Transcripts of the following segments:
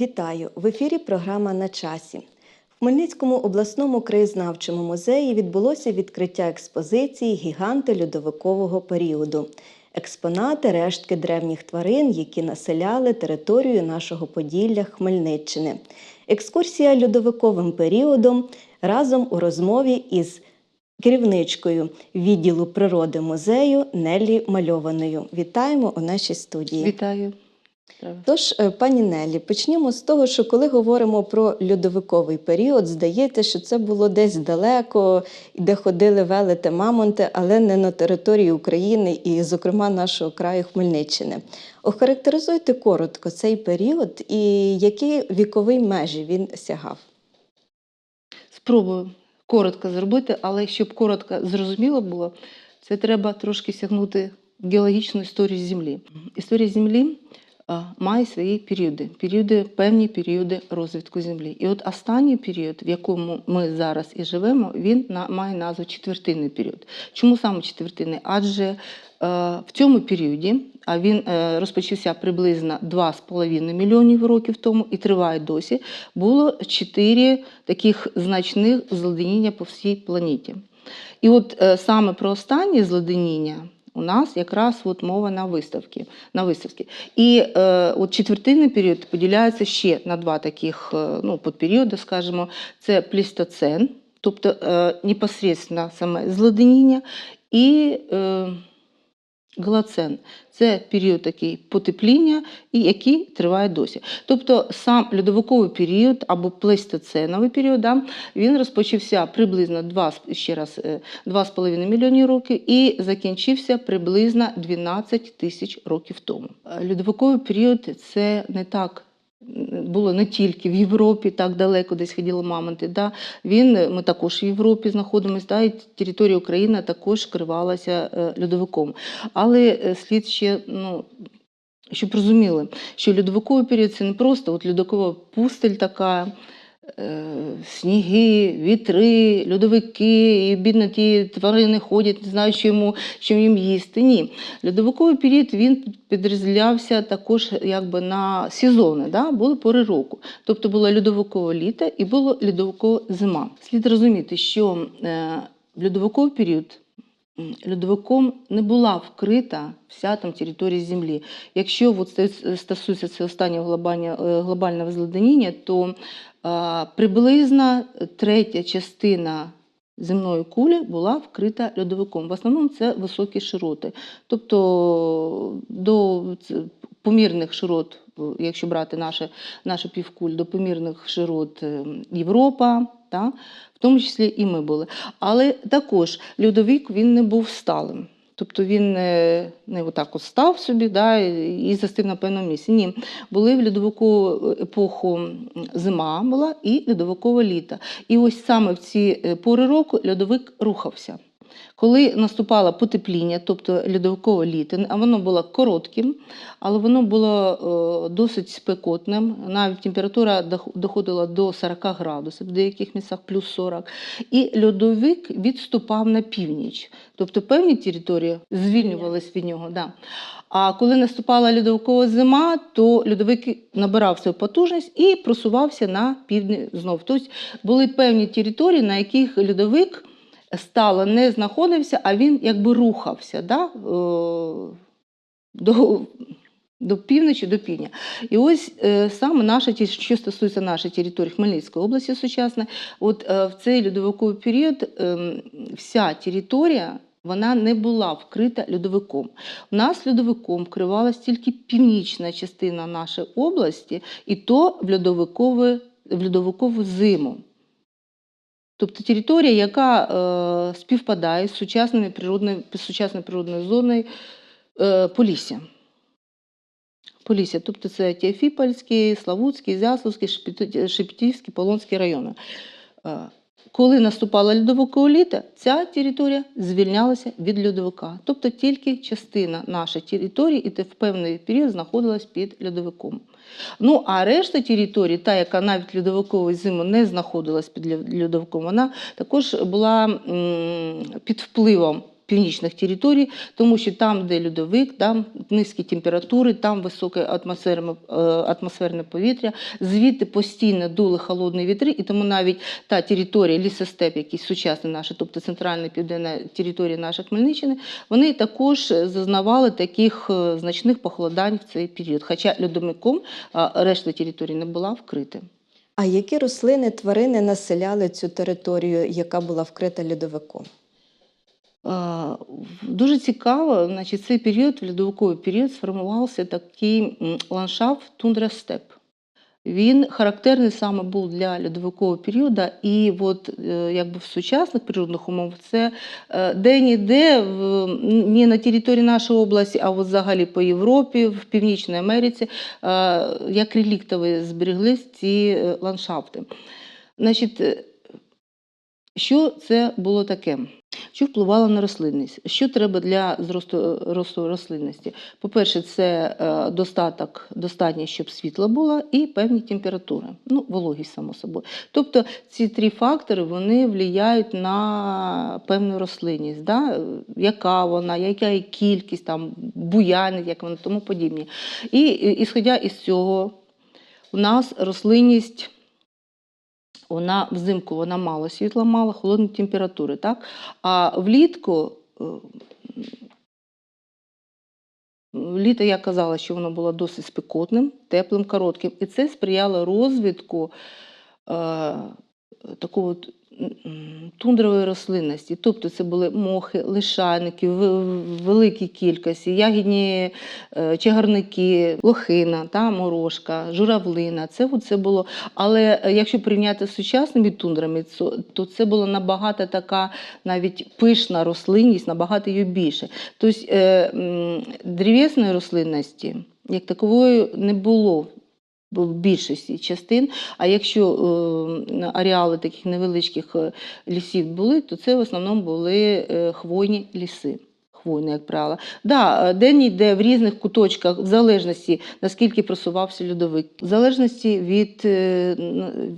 Вітаю! В ефірі програма на часі. В Хмельницькому обласному краєзнавчому музеї відбулося відкриття експозиції Гіганти льодовикового періоду. Експонати рештки древніх тварин, які населяли територію нашого Поділля Хмельниччини. Екскурсія льодовиковим періодом разом у розмові із керівничкою відділу природи музею Неллі Мальованою. Вітаємо у нашій студії. Вітаю. Тож, е, пані Нелі, почнімо з того, що коли говоримо про льодовиковий період, здається, що це було десь далеко, де ходили велети мамонти, але не на території України і, зокрема, нашого краю Хмельниччини. Охарактеризуйте коротко цей період і які вікові межі він сягав. Спробую коротко зробити, але щоб коротко зрозуміло було, це треба трошки сягнути геологічну історію Землі. Історія Землі має свої періоди, періоди, певні періоди розвитку Землі. І от останній період, в якому ми зараз і живемо, він має назву четвертинний період. Чому саме четвертинний? Адже е, в цьому періоді, а він е, розпочався приблизно 2,5 мільйонів років тому і триває досі, було чотири таких значних зледеніння по всій планеті. І от е, саме про останнє зледеніння у нас якраз от мова на виставці. На виставці. І е, от четвертинний період поділяється ще на два таких е, ну, подперіоди, скажімо, це плістоцен, тобто е, непосредственно саме зледеніння, і е, Голоцен це період такий потепління, який триває досі. Тобто сам льодовиковий період або плейстоценовий період, він розпочався приблизно 2, ще раз, е, 2,5 мільйони років і закінчився приблизно 12 тисяч років тому. Льодовиковий період це не так. Було не тільки в Європі, так далеко десь ходили мамонти. Да. Він, ми також в Європі знаходимося, да, і територія України також кривалася е, льодовиком. Але е, слід ще, ну, щоб розуміли, що льодовиковий період це не просто от льодовикова пустель така, сніги, вітри, льодовики, і бідно ті тварини ходять, не знають, що, йому, їм їсти. Ні. Льодовиковий період він підрозділявся також якби на сезони, да? були пори року. Тобто було льодовикове літо і було льодовикова зима. Слід розуміти, що е, в льодовиковий період льодовиком не була вкрита вся там територія Землі. Якщо от стосується це останнього е, глобального то е, приблизно третя частина земної кулі була вкрита льодовиком. В основному це високі широти. Тобто до помірних широт, якщо брати наше, наше півкуль, до помірних широт е, Європа, та, в тому числі і ми були. Але також льодовик він не був сталим. Тобто він не, отак от став собі да, і застиг на певному місці. Ні, були в льодовику епоху зима була і льодовикове літа. І ось саме в ці е, пори року льодовик рухався. Коли наступало потепління, тобто льодовикове літо, а воно було коротким, але воно було е, досить спекотним. Навіть температура доходила до 40 градусів, в деяких місцях плюс 40. І льодовик відступав на північ. Тобто певні території звільнювалися від нього. Да. А коли наступала льодовикова зима, то льодовик набирав свою потужність і просувався на південь знов. Тобто були певні території, на яких льодовик стало не знаходився, а він якби рухався да? е, до, до півночі, до півдня. І ось е, саме наша, що стосується нашої території Хмельницької області сучасної, от е, в цей льодовиковий період е, вся територія вона не була вкрита льодовиком. У нас льодовиком вкривалась тільки північна частина нашої області, і то в льодовикову, в льодовикову зиму. Тобто територія, яка е, співпадає з сучасною природною, сучасною природною зоною е, Полісся. Полісся, тобто це Тіофіпольський, Славутський, Зяславський, Шепетівський, Полонський райони. Коли наступала льодовикове літо, ця територія звільнялася від льодовика. Тобто тільки частина нашої території і в певний період знаходилась під льодовиком. Ну, а решта території, та, яка навіть льодовикової зиму не знаходилась під льо- льодовиком, вона також була під впливом північних територій, тому що там, де льодовик, там низькі температури, там високе атмосферне, атмосферне повітря, звідти постійно дули холодні вітри, і тому навіть та територія, лісостеп, який сучасний наш, тобто центральна південна територія нашої Хмельниччини, вони також зазнавали таких е, значних похолодань в цей період. Хоча льодомиком решта території не була вкрита. А які рослини, тварини населяли цю територію, яка була вкрита льодовиком? Дуже цікаво, значить, цей період, льодовиковий період, сформувався такий ландшафт тундра-степ. Він характерний саме був для льодовикового періоду, і от е, якби в сучасних природних умовах це е, де-ніде, не на території нашої області, а от взагалі по Європі, в Північній Америці, е, як реліктові збереглись ці ландшафти. Значить, що це було таке? Що впливало на рослинність? Що треба для зросту росту рослинності? По-перше, це е, достаток, достатньо, щоб світло було, і певні температури, ну, вологість, само собою. Тобто ці три фактори вони впливають на певну рослинність, да? яка вона, яка її кількість, там, буяни, як вони тому подібні. І і, ісходя із цього, у нас рослинність. Вона взимку вона мало світла, мало холодні температури, так? А влітку, е, літо я казала, що воно було досить спекотним, теплим, коротким. І це сприяло розвитку е, такого тундрової рослинності. Тобто це були мохи, лишайники в великій кількості, ягідні е, чагарники, лохина, та, морошка, журавлина. Це, це було. Але е, якщо порівняти з сучасними тундрами, то, то це була набагато така навіть пишна рослинність, набагато її більше. Тобто е, древесної рослинності як такової не було в більшості частин. А якщо е, ареали таких невеличких е, лісів були, то це в основному були е, хвойні ліси. Хвойні, як правило. Да, е, де-ніде в різних куточках, в залежності наскільки просувався льодовик, в залежності від,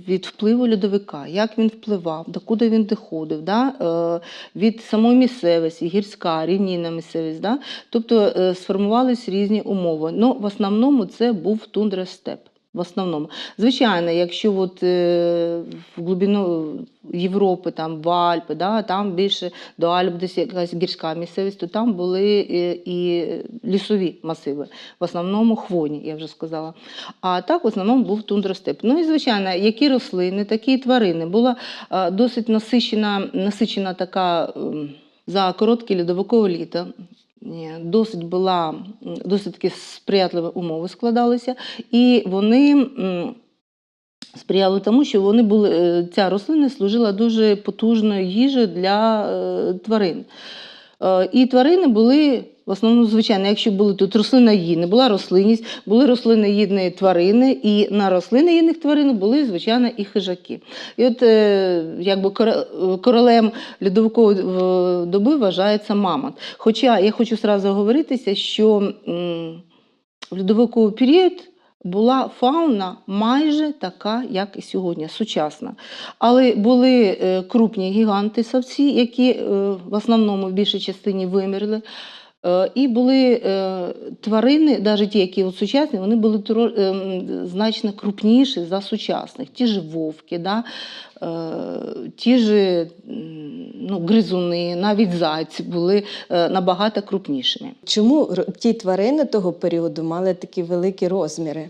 від впливу льодовика, як він впливав, докуди він доходив, да? від самої місцевості, гірська, рівнінна місцевість. Да? Тобто сформувались різні умови. Ну, в основному це був тундра-степ. В основному. Звичайно, якщо от, е, в глибину Європи, там, в Альпи, да, там більше до Альп десь якась гірська місцевість, то там були е, і лісові масиви. В основному хвойні, я вже сказала. А так в основному був тундростеп. Ну і звичайно, які рослини, такі і тварини. Була е, досить насичена, насичена така ем, за коротке льодовикове літо. Ні, Досить була досить таки сприятливі умови складалися, і вони сприяли тому, що вони були, е, ця рослина служила дуже потужною їжею для е, тварин. Е, І тварини були в основному, звичайно, якщо були тут рослиноїдні, була рослинність, були рослиноїдні тварини, і на рослиноїдних тварин були, звичайно, і хижаки. І от е, якби королем льодовикової е, доби вважається мамонт. Хоча я хочу сразу говоритися, що в льодовиковий період була фауна майже така, як і сьогодні, сучасна. Але були е, крупні гіганти савці, які в основному в більшій частині вимерли. Е, І були е, тварини, навіть ті, які от сучасні, вони були ем, значно крупніші за сучасних. Ті ж вовки, да? е, ті ж ну, гризуни, навіть зайці були е, набагато крупнішими. Чому ті тварини того періоду мали такі великі розміри?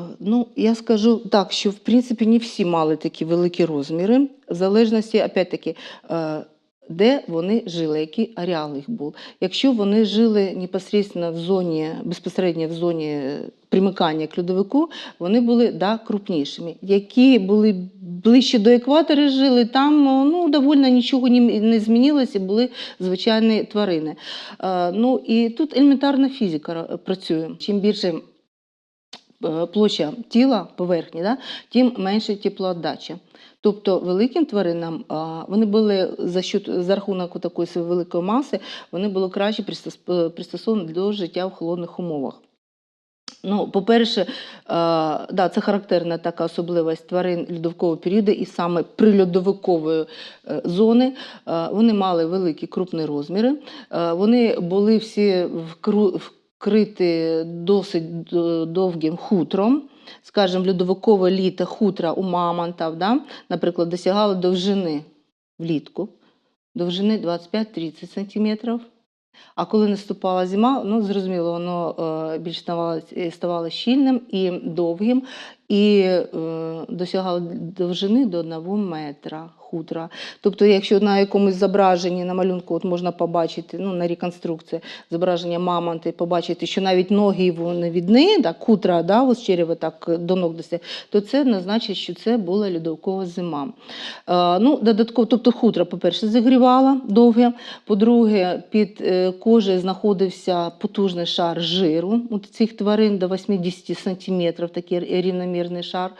Е, Ну, я скажу так, що в принципі не всі мали такі великі розміри, в залежності, опять-таки, е, де вони жили, який ареал їх був. Якщо вони жили непосередньо в зоні, безпосередньо в зоні примикання к льодовику, вони були да, крупнішими. Які були ближче до екватора жили, там ну, доволі нічого не, змінилося, були звичайні тварини. Е, Ну, і тут елементарна фізика працює. Чим більше е, площа тіла поверхні, да, тим менше теплоотдача. Тобто великим тваринам вони були за счет, за рахунок такої великої маси, вони були краще е, пристосовані до життя в холодних умовах. Ну, по-перше, е, да, це характерна така особливість тварин льодовикового періоду, і саме прильодовикової е, зони. Вони мали великі крупні розміри. Вони були всі вкриті досить довгим хутром. Скажімо, льодовикове літо хутра у мамонтів, да, наприклад, досягало довжини влітку, довжини 25-30 см. А коли наступала зима, ну зрозуміло, воно е, більш ставало, ставало щільним і довгим, і е, досягало довжини до 1 метра хутра. Тобто, якщо на якомусь зображенні на малюнку от можна побачити, ну на реконструкції зображення мамонти, побачити, що навіть ноги вони відні, так, хутра, да, ось черева так до ног досяг, то це не значить, що це була льодовкова зима. Е, ну, додатково, тобто хутра, по-перше, загрівала довге. По-друге, під е, кожею знаходився потужний шар жиру у цих тварин до 80 см, такий рівномірний шар.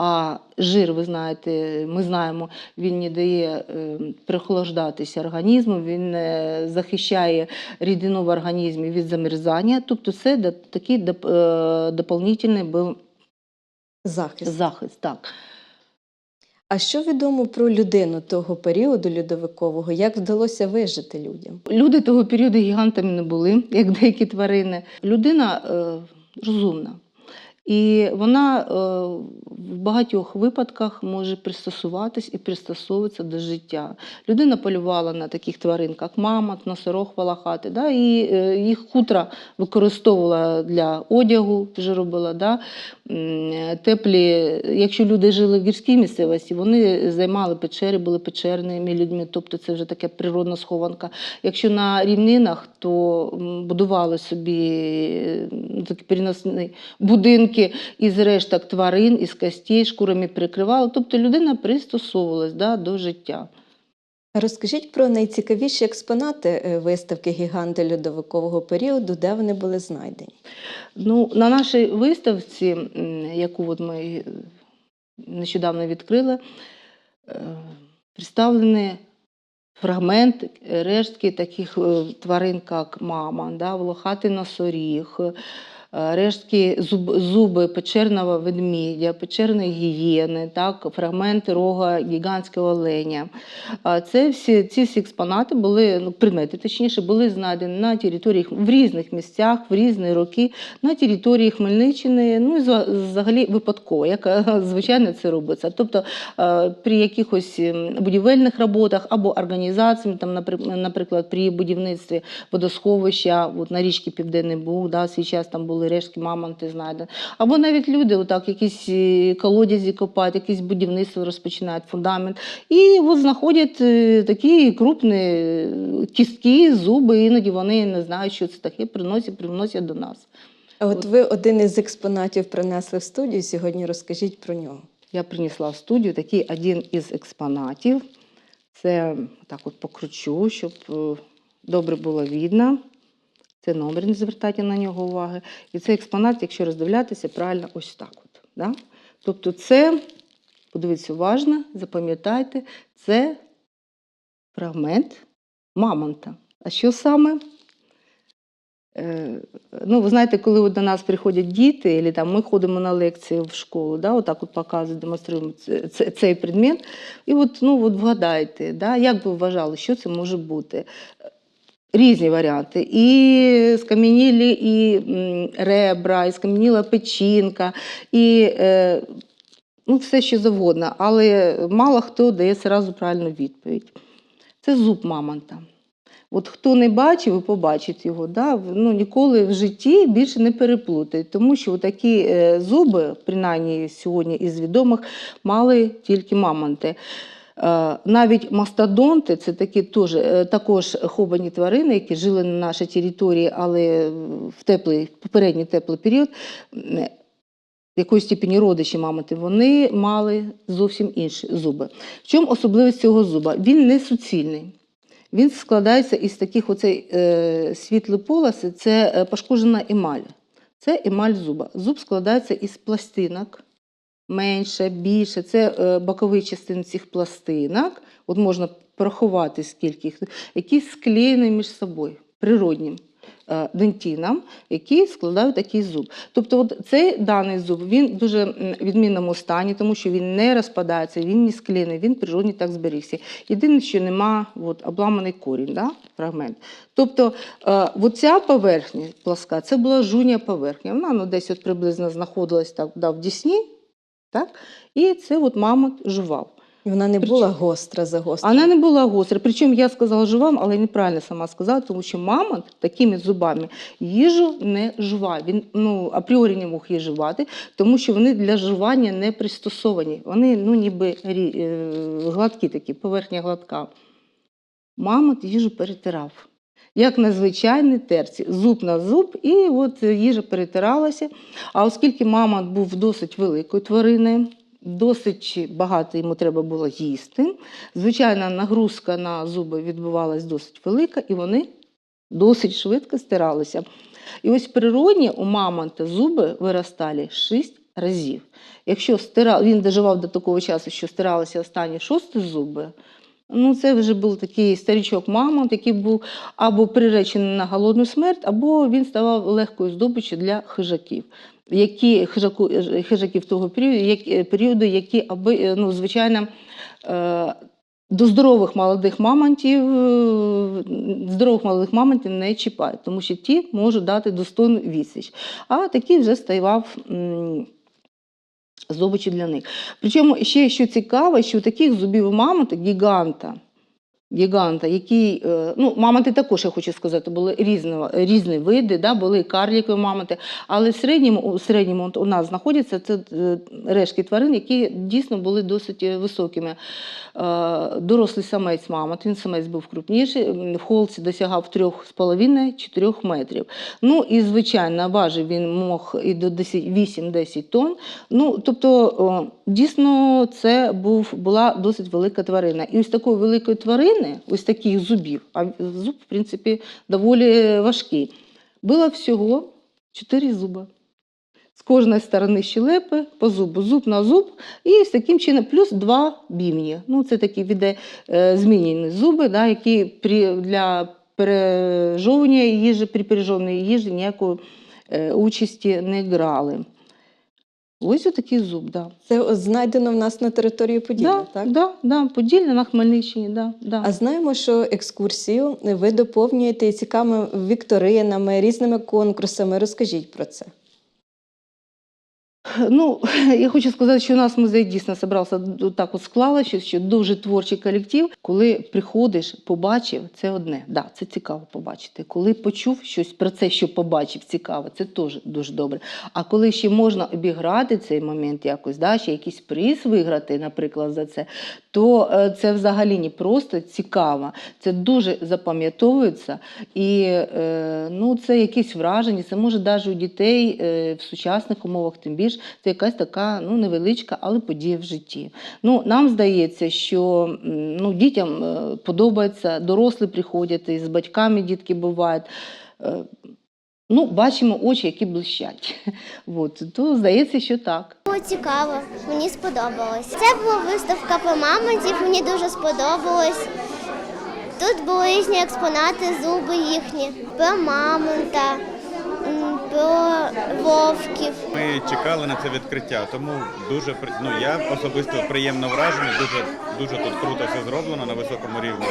А жир, ви знаєте, ми знаємо, він не дає е, прихолаждатися організму, він е, захищає рідину в організмі від замерзання. Тобто це такий е, доповнительний був Захист. захист. Так. А що відомо про людину того періоду льодовикового? Як вдалося вижити людям? Люди того періоду гігантами не були, як деякі тварини. Людина е, розумна. І вона е, в багатьох випадках може пристосуватись і пристосовуватися до життя. Людина полювала на таких тварин, як мамонт, носорог волохатий, да, і е, їх хутра використовувала для одягу, вже робила. Да, теплі, якщо люди жили в гірській місцевості, вони займали печери, були печерними людьми, тобто це вже така природна схованка. Якщо на рівнинах, то будували собі е, такі переносні будинки із решток тварин, із костей, шкурами прикривали. Тобто людина пристосовувалась да, до життя. Розкажіть про найцікавіші експонати е, виставки гіганти льодовикового періоду, де вони були знайдені. Ну, на нашій виставці, яку от ми е, нещодавно відкрили, е, представлені фрагменти, е, рештки таких тварин, як мама, да, волохатий носоріг, рештки зуб, зуби печерного ведмідя, печерної гієни, так, фрагменти рога гігантського оленя. Це всі, ці всі експонати були, ну, предмети точніше, були знайдені на території в різних місцях, в різні роки, на території Хмельниччини, ну і взагалі випадково, як е, звичайно це робиться. Тобто е, при якихось ем, будівельних роботах або організаціями, там, наприклад, при будівництві водосховища, от на річці Південний Буг, да, час там були рештки мамонти знайдені. Або навіть люди, отак, якісь е, колодязі копають, якісь будівництво розпочинають, фундамент. І от знаходять е, такі крупні е, кістки, зуби, іноді вони не знають, що це таке, приносять, приносять до нас. А от ви один із експонатів принесли в студію сьогодні. Розкажіть про нього. Я принесла в студію такий один із експонатів. Це так от покручу, щоб добре було видно. Це номер, не звертайте на нього уваги. І цей експонат, якщо роздивлятися, правильно ось так. От, да? Тобто, це, подивіться уважно, запам'ятайте, це фрагмент мамонта. А що саме? Е, Ну, ви знаєте, коли от до нас приходять діти, або там ми ходимо на лекції в школу, да, отак от показуємо, демонструємо це- це- цей предмет, і от, ну, от вгадайте, да, як ви вважали, що це може бути? Різні варіанти. І скам'янілі і ребра, і скам'яніла печінка, і е, ну, все що завгодно. Але мало хто дає одразу правильну відповідь. Це зуб мамонта. От хто не бачив, ви побачите його, да? ну, ніколи в житті більше не переплутають, тому що такі е, зуби, принаймні сьогодні із відомих, мали тільки мамонти. Е, Навіть мастодонти це такі теж, е, також ховані тварини, які жили на нашій території, але в теплий, попередній теплий період. В якоїсь степені родичі мамонти, вони мали зовсім інші зуби. В чому особливість цього зуба? Він не суцільний. Він складається із таких оцей е, світлі полоси, це е, пошкоджена емаль. Це емаль зуба. Зуб складається із пластинок, менше, більше. Це е, бокові частини цих пластинок. От можна порахувати, скільки їх, які склеєні між собою, природні. е, дентінам, які складають такий зуб. Тобто, от цей даний зуб він дуже відмінному стані, тому що він не розпадається, він не склеєний, він природній так зберігся. Єдине, що нема от, обламаний корінь, да, фрагмент. Тобто, е, оця поверхня пласка, це була жуня поверхня. Вона ну, десь от приблизно знаходилась так, да, в Дісні, так? і це от мамонт жував. І Вона не Прич- була гостра загострена. Вона не була гостра. Причому я сказала жувам, але неправильно сама сказала, тому що мамонт такими зубами їжу не жуває. Він ну, апріорі не мог її жувати, тому що вони для жування не пристосовані. Вони ну, ніби рі- е, гладкі такі, поверхня гладка. Мамонт їжу перетирав. Як на звичайній терці, зуб на зуб, і от їжа перетиралася. А оскільки мамонт був досить великою твариною, досить багато йому треба було їсти. Звичайна нагрузка на зуби відбувалась досить велика, і вони досить швидко стиралися. І ось природні у мамонта зуби виростали 6 разів. Якщо стира... він доживав до такого часу, що стиралися останні шості зуби, ну це вже був такий старічок мамонт, який був або приречений на голодну смерть, або він ставав легкою здобиччю для хижаків. Які хижаку, хижаків того періоду, які, періоду, які аби, ну, звичайно, е, до здорових молодих мамонтів, е, здорових молодих мамонтів не чіпають, тому що ті можуть дати достойну відсіч. А такий вже ставав здобичі для них. Причому ще що цікаво, що таких зубів у мамонта гіганта. Гіганта, який, е, ну, мамонти також, я хочу сказати, були різного, різні види, да, були карлікові мамонти, але в середньому, у середньому у нас знаходяться це е, рештки тварин, які дійсно були досить високими. Е, Дорослий самець мамонт, він самець був крупніший, в холці досягав 3,5-4 метрів. Ну і, звичайно, важив він мог і до 8-10 тонн. Ну, тобто, дійсно, це був, була досить велика тварина. І ось такої великої тварини, ось таких зубів, а зуб, в принципі, доволі важкий, було всього 4 зуби. З кожної сторони щелепи по зубу, зуб на зуб, і з таким чином, плюс два бімні. Ну, це такі віде змінені зуби, да, які при, для пережовування їжі, при пережовуванні їжі ніякої е, участі не грали. Ось отакий зуб, да. Це знайдено в нас на території Поділля, да, так? Да, да, Поділля на Хмельниччині, да, да. А знаємо, що екскурсію ви доповнюєте цікавими вікторинами, різними конкурсами. Розкажіть про це. Ну, я хочу сказати, що у нас музей дійсно зібрався так от склалося, що дуже творчий колектив. Коли приходиш, побачив, це одне. Да, це цікаво побачити. Коли почув щось про це, що побачив, цікаво, це теж дуже добре. А коли ще можна обіграти цей момент якось, да, ще якийсь приз виграти, наприклад, за це, то е, це взагалі не просто цікаво, це дуже запам'ятовується. І е, ну, це якісь враження, це може навіть у дітей е, в сучасних умовах, тим більше, це якась така ну, невеличка, але подія в житті. Ну, нам здається, що ну, дітям е, подобається, дорослі приходять, і з батьками дітки бувають. Е, Ну, бачимо очі, які блищать. От, то здається, що так. Було цікаво, мені сподобалось. Це була виставка про мамонтів, мені дуже сподобалось. Тут були різні експонати, зуби їхні, про мамонта, про вовків. Ми чекали на це відкриття, тому дуже ну я особисто приємно вражений. Дуже дуже тут круто все зроблено на високому рівні.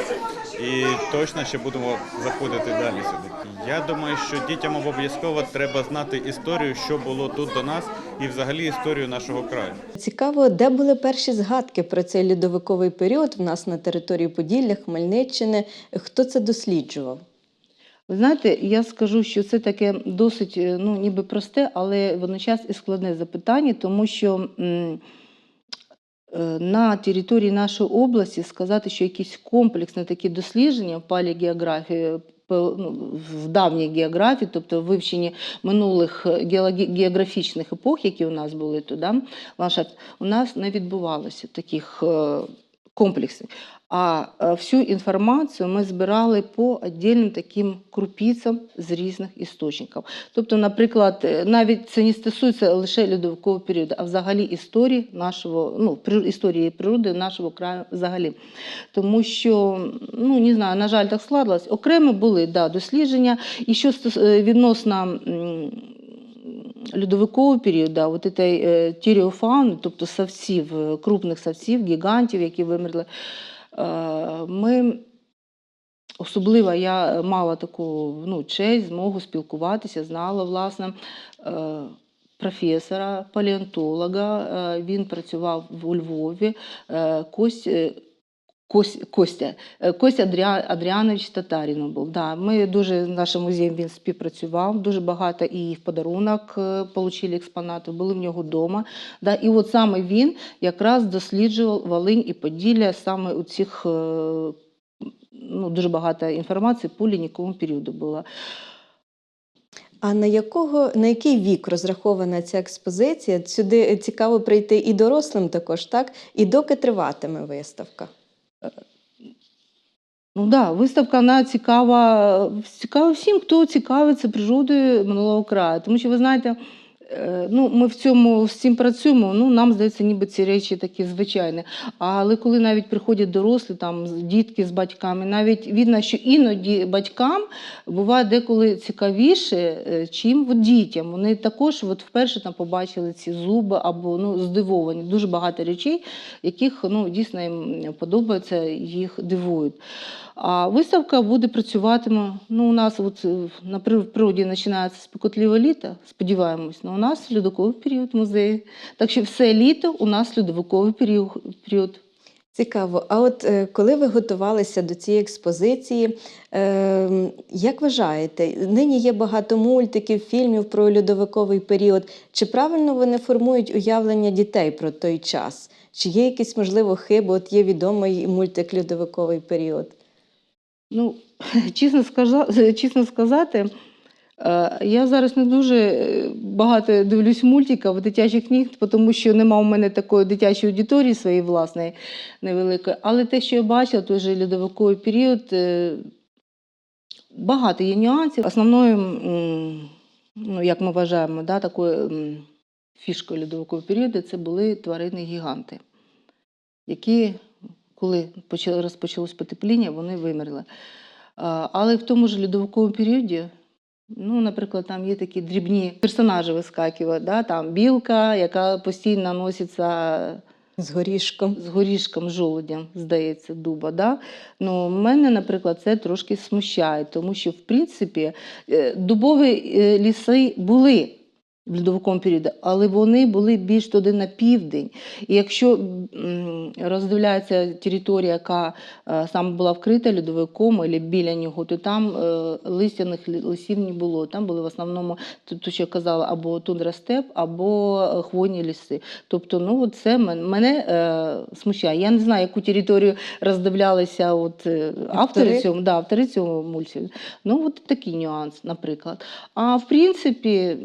І точно ще будемо заходити далі сюди. Я думаю, що дітям обов'язково треба знати історію, що було тут до нас, і взагалі історію нашого краю. Цікаво, де були перші згадки про цей льодовиковий період в нас на території Поділля, Хмельниччини. Хто це досліджував? Ви знаєте, я скажу, що це таке досить е, ну, ніби просте, але водночас і складне запитання, тому що е, на території нашої області сказати, що якісь комплексні такі дослідження в палеогеографії, по- ну, в давній географії, тобто вивченні минулих е, географічних епох, які у нас були туди, у нас не відбувалося таких комплексів. А е, всю інформацію ми збирали по віддільним таким крупицям з різних істочників. Тобто, наприклад, е, навіть це не стосується лише льодовикового періоду, а взагалі історії нашого, ну, історії природи нашого краю взагалі. Тому що, ну не знаю, на жаль, так складалось. Окремі були да, дослідження, і що е, відносно. Льодовикового періоду, от этой, е, тіріофауни, тобто савців, е, крупних савців, гігантів, які вимерли, ми особливо я мала таку ну, честь, змогу спілкуватися, знала власне е, професора, палеонтолога. е, Він працював у Львові. е, е, Кость, Костя, е, Костя Адріа, Адріанович Татарінов був. Да, ми дуже нашим музеєм він співпрацював, дуже багато і в подарунок е, отримали експонати, були в нього вдома. Да, і от саме він якраз досліджував Волинь і Поділля саме у цих е, ну, дуже багато інформації по лінійковому періоду було. А на якого на який вік розрахована ця експозиція? Сюди цікаво прийти і дорослим також, так? І доки триватиме виставка? Ну да, виставка вона цікава, цікава всім, хто цікавиться природою минулого краю. Тому що ви знаєте, ну, ми в цьому з цим працюємо, ну, нам здається, ніби ці речі такі звичайні. Але коли навіть приходять дорослі, там, дітки з батьками, навіть видно, що іноді батькам буває деколи цікавіше, е, чим от дітям. Вони також от вперше там побачили ці зуби або ну, здивовані. Дуже багато речей, яких ну, дійсно їм подобається, їх дивують. А виставка буде працюватиме. Ну, у нас от, е, на природі починається спекотливе літо, сподіваємось, але у нас льодовиковий період в музеї. Так що все літо у нас льодовиковий період. Цікаво. А от е, коли ви готувалися до цієї експозиції, е, як вважаєте, нині є багато мультиків, фільмів про льодовиковий період. Чи правильно вони формують уявлення дітей про той час? Чи є якісь, можливо, хиби? От є відомий мультик Льодовиковий період. Ну, чесно, сказа- чесно сказати, я зараз не дуже е, багато дивлюсь мультиків, дитячих книг, тому що нема у мене такої дитячої аудиторії своєї власної невеликої. Але те, що я бачила, той же льодовиковий період, е, багато є нюансів. Основною, ну, як ми вважаємо, да, такою фішкою льодовикового періоду це були тварини гіганти, які коли почало- розпочалось потепління, вони вимерли. Але в тому ж льодовиковому періоді, ну, наприклад, там є такі дрібні персонажі вискакують, да? там білка, яка постійно носиться З горішком. з горішком, жолудям, здається, дуба. Да? Ну, мене, наприклад, це трошки смущає, тому що, в принципі, е, дубові е, ліси були в льодовиковому періоді, але вони були більш туди на південь. І якщо роздивляється територія, яка е, саме була вкрита льодовиком, або біля нього, то там е, листяних лісів не було. Там були в основному, то, то, що я казала, або тундра-степ, або е, хвойні ліси. Тобто, ну це мене е, смущає. Я не знаю, яку територію роздивлялися от, автори Автори? цього, да, автори цього мультфільму. Ну, от такий нюанс, наприклад. А в принципі.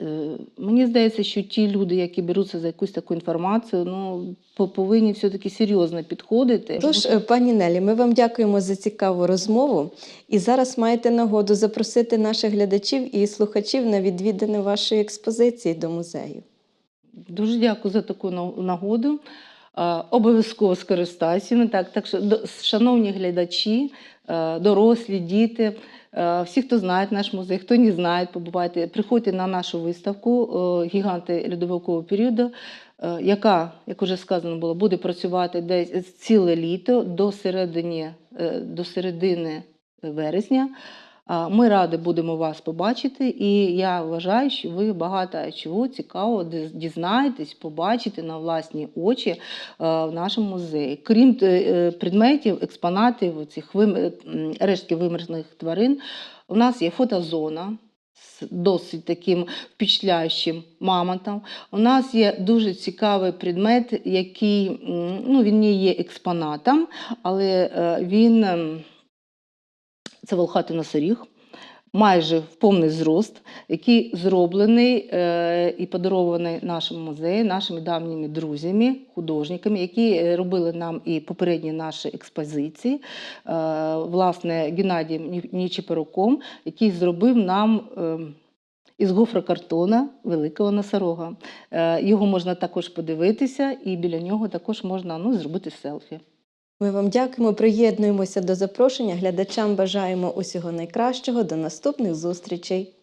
Е, Мені здається, що ті люди, які беруться за якусь таку інформацію, ну повинні все-таки серйозно підходити. Тож, е, пані Нелі, ми вам дякуємо за цікаву розмову. І зараз маєте нагоду запросити наших глядачів і слухачів на відвідини вашої експозиції до музею. Дуже дякую за таку нагоду. Е, Обов'язково скористаюся. ним. Так, так що, шановні глядачі, е, дорослі, діти, е, всі, хто знає наш музей, хто не знає, побувайте, приходьте на нашу виставку Гіганти льодовикового періоду, яка, як вже сказано було, буде працювати десь ціле літо до середини, до середини вересня. Ми раді будемо вас побачити, і я вважаю, що ви багато чого цікавого дізнаєтесь, побачите на власні очі е, в нашому музеї. Крім е, е, предметів, експонатів, цих рештки вимерзлих тварин, у нас є фотозона. З досить таким впечатляючим мамонтом. У нас є дуже цікавий предмет, який ну, він не є експонатом, але він ем, це волхатий носоріг. майже в повний зрост, який зроблений е, і подарований нашому музею, нашими давніми друзями, художниками, які е, робили нам і попередні наші експозиції, е, власне, Геннадієм Ні- Нічіпоруком, який зробив нам. е, із гофрокартона великого носорога. Е, Його можна також подивитися, і біля нього також можна ну, зробити селфі. Ми вам дякуємо, приєднуємося до запрошення. Глядачам бажаємо усього найкращого. До наступних зустрічей.